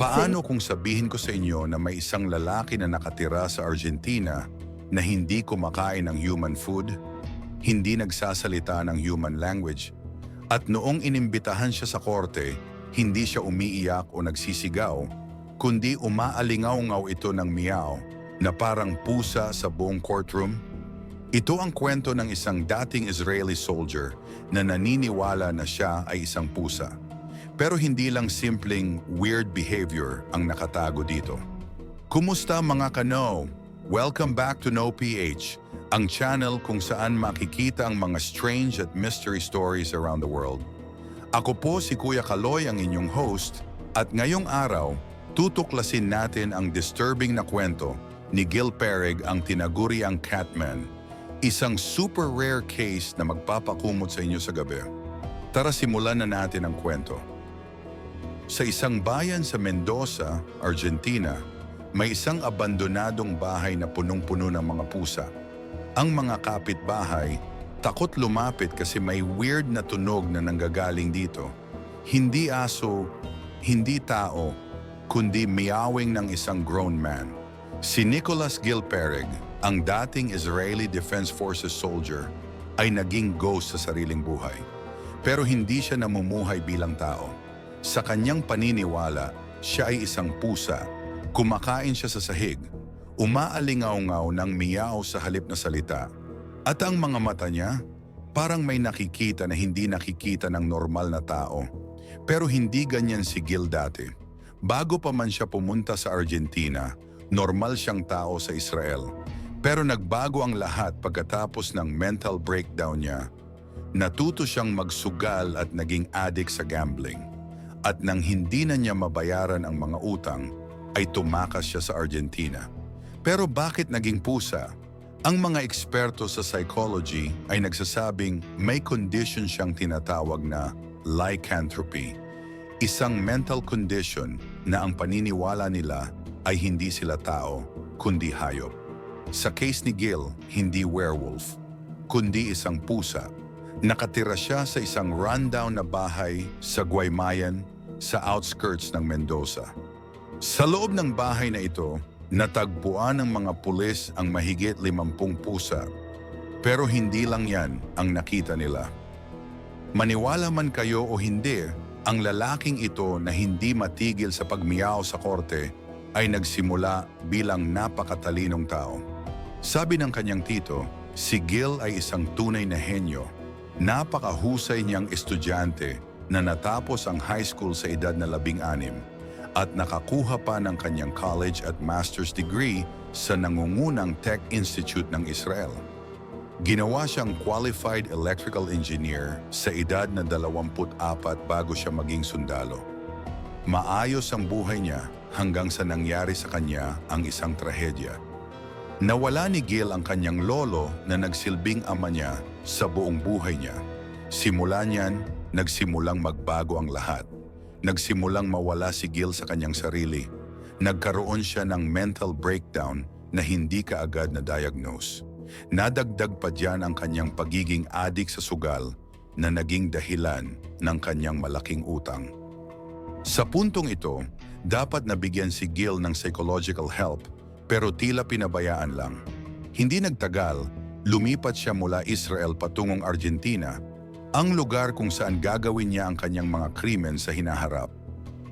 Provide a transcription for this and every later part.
Paano kung sabihin ko sa inyo na may isang lalaki na nakatira sa Argentina na hindi kumakain ng human food, hindi nagsasalita ng human language, at noong inimbitahan siya sa korte, hindi siya umiiyak o nagsisigaw, kundi umaalingaw-ngaw ito ng miyaw na parang pusa sa buong courtroom? Ito ang kwento ng isang dating Israeli soldier na naniniwala na siya ay isang pusa. Pero hindi lang simpleng weird behavior ang nakatago dito. Kumusta mga kano? Welcome back to No PH, ang channel kung saan makikita ang mga strange at mystery stories around the world. Ako po si Kuya Kaloy ang inyong host at ngayong araw, tutuklasin natin ang disturbing na kwento ni Gil Perig ang tinaguriang Catman, isang super rare case na magpapakumot sa inyo sa gabi. Tara simulan na natin ang kwento. Sa isang bayan sa Mendoza, Argentina, may isang abandonadong bahay na punong-puno ng mga pusa. Ang mga kapitbahay takot lumapit kasi may weird na tunog na nanggagaling dito. Hindi aso, hindi tao, kundi meowing ng isang grown man. Si Nicholas Gilperig, ang dating Israeli Defense Forces soldier, ay naging ghost sa sariling buhay. Pero hindi siya namumuhay bilang tao. Sa kanyang paniniwala, siya ay isang pusa. Kumakain siya sa sahig. Umaalingaw-ngaw ng miyaw sa halip na salita. At ang mga mata niya, parang may nakikita na hindi nakikita ng normal na tao. Pero hindi ganyan si Gil dati. Bago pa man siya pumunta sa Argentina, normal siyang tao sa Israel. Pero nagbago ang lahat pagkatapos ng mental breakdown niya. Natuto siyang magsugal at naging addict sa gambling. At nang hindi na niya mabayaran ang mga utang, ay tumakas siya sa Argentina. Pero bakit naging pusa? Ang mga eksperto sa psychology ay nagsasabing may condition siyang tinatawag na lycanthropy. Isang mental condition na ang paniniwala nila ay hindi sila tao, kundi hayop. Sa case ni Gil, hindi werewolf, kundi isang pusa. Nakatira siya sa isang rundown na bahay sa Guaymayan sa outskirts ng Mendoza. Sa loob ng bahay na ito, natagpuan ng mga pulis ang mahigit limampung pusa. Pero hindi lang yan ang nakita nila. Maniwala man kayo o hindi, ang lalaking ito na hindi matigil sa pagmiyaw sa korte ay nagsimula bilang napakatalinong tao. Sabi ng kanyang tito, si Gil ay isang tunay na henyo. Napakahusay niyang estudyante na natapos ang high school sa edad na labing-anim at nakakuha pa ng kanyang college at master's degree sa nangungunang Tech Institute ng Israel. Ginawa siyang qualified electrical engineer sa edad na 24 bago siya maging sundalo. Maayos ang buhay niya hanggang sa nangyari sa kanya ang isang trahedya. Nawala ni Gil ang kanyang lolo na nagsilbing ama niya sa buong buhay niya. Simula niyan, nagsimulang magbago ang lahat. Nagsimulang mawala si Gil sa kanyang sarili. Nagkaroon siya ng mental breakdown na hindi kaagad na diagnose. Nadagdag pa diyan ang kanyang pagiging adik sa sugal na naging dahilan ng kanyang malaking utang. Sa puntong ito, dapat nabigyan si Gil ng psychological help pero tila pinabayaan lang. Hindi nagtagal, lumipat siya mula Israel patungong Argentina, ang lugar kung saan gagawin niya ang kanyang mga krimen sa hinaharap.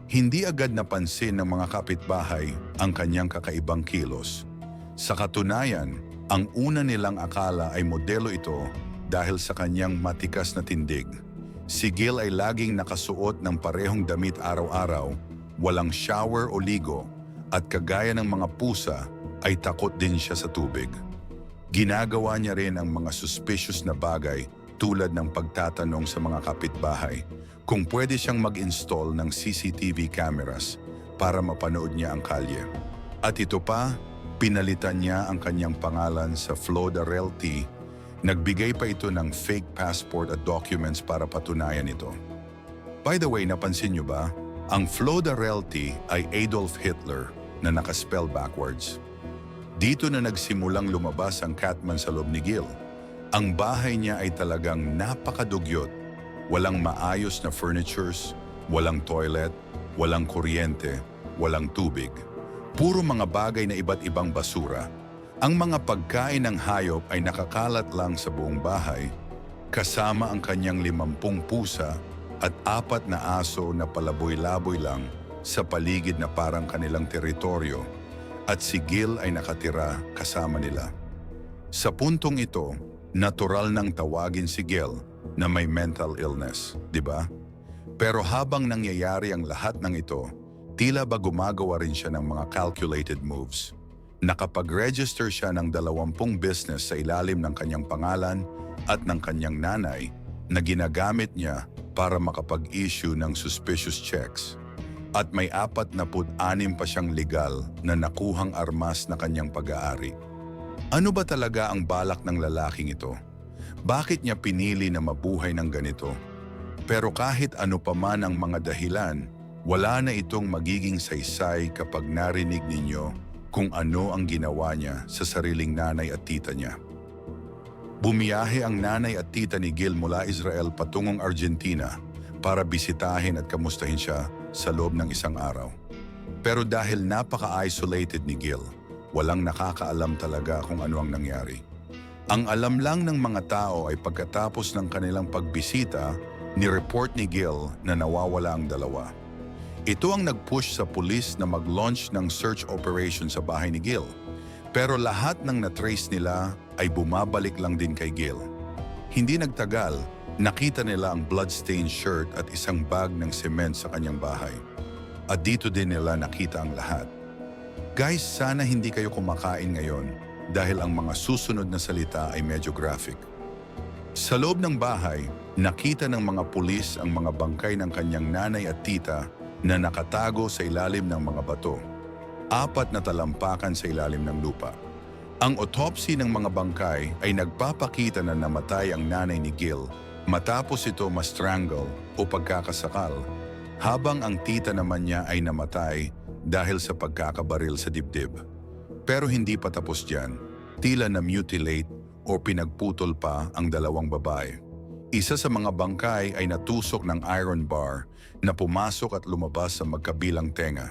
Hindi agad napansin ng mga kapitbahay ang kanyang kakaibang kilos. Sa katunayan, ang una nilang akala ay modelo ito dahil sa kanyang matikas na tindig. Si Gil ay laging nakasuot ng parehong damit araw-araw, walang shower o ligo, at kagaya ng mga pusa ay takot din siya sa tubig. Ginagawa niya rin ang mga suspicious na bagay tulad ng pagtatanong sa mga kapitbahay kung pwede siyang mag-install ng CCTV cameras para mapanood niya ang kalye. At ito pa, pinalitan niya ang kanyang pangalan sa Floda Realty. Nagbigay pa ito ng fake passport at documents para patunayan ito. By the way, napansin niyo ba? Ang Floda Realty ay Adolf Hitler na nakaspell backwards. Dito na nagsimulang lumabas ang Catman sa loob ni Gil. Ang bahay niya ay talagang napakadugyot. Walang maayos na furnitures, walang toilet, walang kuryente, walang tubig. Puro mga bagay na iba't ibang basura. Ang mga pagkain ng hayop ay nakakalat lang sa buong bahay, kasama ang kanyang limampung pusa at apat na aso na palaboy-laboy lang sa paligid na parang kanilang teritoryo at si Gil ay nakatira kasama nila. Sa puntong ito, natural nang tawagin si Gil na may mental illness, di ba? Pero habang nangyayari ang lahat ng ito, tila ba gumagawa rin siya ng mga calculated moves. Nakapag-register siya ng dalawampung business sa ilalim ng kanyang pangalan at ng kanyang nanay na ginagamit niya para makapag-issue ng suspicious checks. At may apat na anim pa siyang legal na nakuhang armas na kanyang pag-aari. Ano ba talaga ang balak ng lalaking ito? Bakit niya pinili na mabuhay ng ganito? Pero kahit ano pa man ang mga dahilan, wala na itong magiging saysay kapag narinig ninyo kung ano ang ginawa niya sa sariling nanay at tita niya. Bumiyahe ang nanay at tita ni Gil mula Israel patungong Argentina para bisitahin at kamustahin siya sa loob ng isang araw. Pero dahil napaka-isolated ni Gil, walang nakakaalam talaga kung ano ang nangyari. Ang alam lang ng mga tao ay pagkatapos ng kanilang pagbisita, ni-report ni Gil na nawawala ang dalawa. Ito ang nag-push sa pulis na mag-launch ng search operation sa bahay ni Gil. Pero lahat ng na-trace nila ay bumabalik lang din kay Gil. Hindi nagtagal, nakita nila ang bloodstained shirt at isang bag ng cement sa kanyang bahay. At dito din nila nakita ang lahat. Guys, sana hindi kayo kumakain ngayon dahil ang mga susunod na salita ay medyo graphic. Sa loob ng bahay, nakita ng mga pulis ang mga bangkay ng kanyang nanay at tita na nakatago sa ilalim ng mga bato. Apat na talampakan sa ilalim ng lupa. Ang autopsy ng mga bangkay ay nagpapakita na namatay ang nanay ni Gil matapos ito ma-strangle o pagkakasakal, habang ang tita naman niya ay namatay dahil sa pagkakabaril sa dibdib. Pero hindi pa tapos diyan, tila na mutilate o pinagputol pa ang dalawang babae. Isa sa mga bangkay ay natusok ng iron bar na pumasok at lumabas sa magkabilang tenga.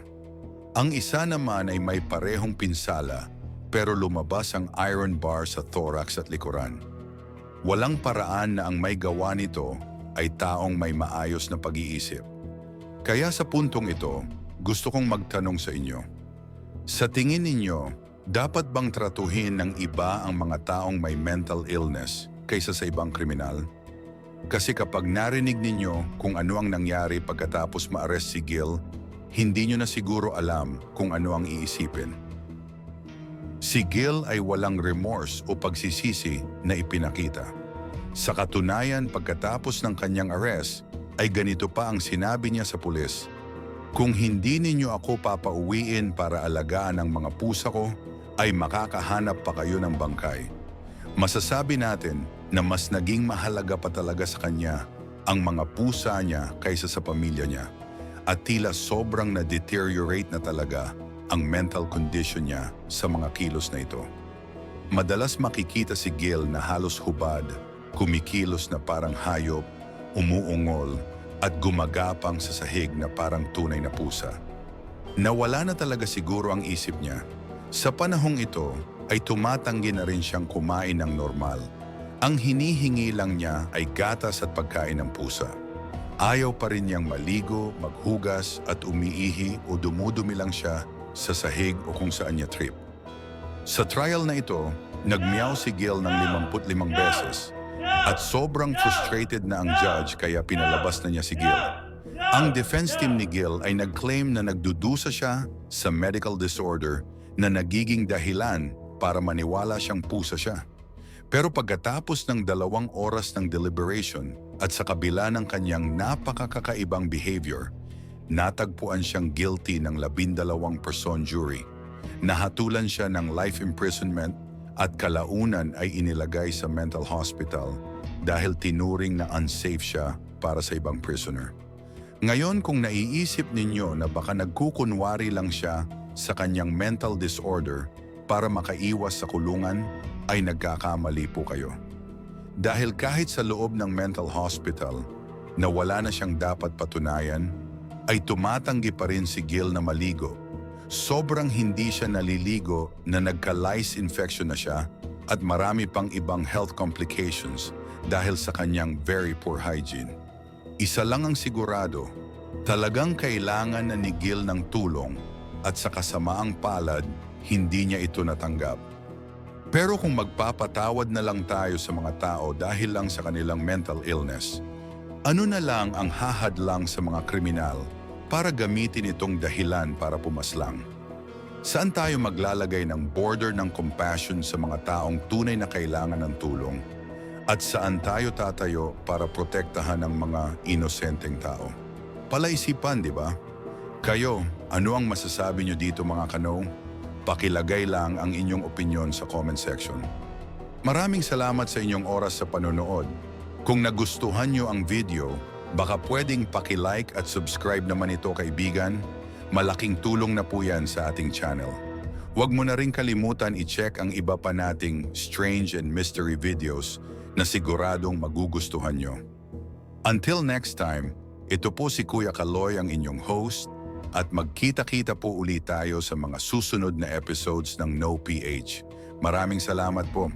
Ang isa naman ay may parehong pinsala pero lumabas ang iron bar sa thorax at likuran. Walang paraan na ang may gawa nito ay taong may maayos na pag-iisip. Kaya sa puntong ito, gusto kong magtanong sa inyo. Sa tingin ninyo, dapat bang tratuhin ng iba ang mga taong may mental illness kaysa sa ibang kriminal? Kasi kapag narinig ninyo kung ano ang nangyari pagkatapos ma-arrest si Gil, hindi nyo na siguro alam kung ano ang iisipin. Si Gil ay walang remorse o pagsisisi na ipinakita. Sa katunayan pagkatapos ng kanyang arrest, ay ganito pa ang sinabi niya sa pulis, Kung hindi ninyo ako papauwiin para alagaan ang mga pusa ko, ay makakahanap pa kayo ng bangkay. Masasabi natin na mas naging mahalaga pa talaga sa kanya ang mga pusa niya kaysa sa pamilya niya at tila sobrang na-deteriorate na talaga ang mental condition niya sa mga kilos na ito. Madalas makikita si Gil na halos hubad, kumikilos na parang hayop, umuungol at gumagapang sa sahig na parang tunay na pusa. Nawala na talaga siguro ang isip niya. Sa panahong ito ay tumatanggi na rin siyang kumain ng normal. Ang hinihingi lang niya ay gatas at pagkain ng pusa. Ayaw pa rin niyang maligo, maghugas at umiihi o dumudumi lang siya sa sahig o kung saan niya trip. Sa trial na ito, nagmeow si Gil ng 55 beses at sobrang frustrated na ang judge kaya pinalabas na niya si Gil. Ang defense team ni Gil ay nag-claim na nagdudusa siya sa medical disorder na nagiging dahilan para maniwala siyang pusa siya. Pero pagkatapos ng dalawang oras ng deliberation at sa kabila ng kanyang napakakakaibang behavior, natagpuan siyang guilty ng labindalawang person jury. Nahatulan siya ng life imprisonment at kalaunan ay inilagay sa mental hospital dahil tinuring na unsafe siya para sa ibang prisoner. Ngayon kung naiisip ninyo na baka nagkukunwari lang siya sa kanyang mental disorder para makaiwas sa kulungan, ay nagkakamali po kayo. Dahil kahit sa loob ng mental hospital na wala na siyang dapat patunayan, ay tumatanggi pa rin si Gil na maligo. Sobrang hindi siya naliligo na nagka-lice infection na siya at marami pang ibang health complications dahil sa kanyang very poor hygiene. Isa lang ang sigurado, talagang kailangan na ni Gil ng tulong at sa kasamaang palad, hindi niya ito natanggap. Pero kung magpapatawad na lang tayo sa mga tao dahil lang sa kanilang mental illness, ano na lang ang hahadlang sa mga kriminal para gamitin itong dahilan para pumaslang? Saan tayo maglalagay ng border ng compassion sa mga taong tunay na kailangan ng tulong? At saan tayo tatayo para protektahan ang mga inosenteng tao? Palaisipan, di ba? Kayo, ano ang masasabi nyo dito mga kano? Pakilagay lang ang inyong opinion sa comment section. Maraming salamat sa inyong oras sa panonood. Kung nagustuhan nyo ang video, baka pwedeng pakilike at subscribe naman ito kaibigan. Malaking tulong na po yan sa ating channel. Huwag mo na rin kalimutan i-check ang iba pa nating strange and mystery videos na siguradong magugustuhan nyo. Until next time, ito po si Kuya Kaloy ang inyong host at magkita-kita po ulit tayo sa mga susunod na episodes ng No PH. Maraming salamat po.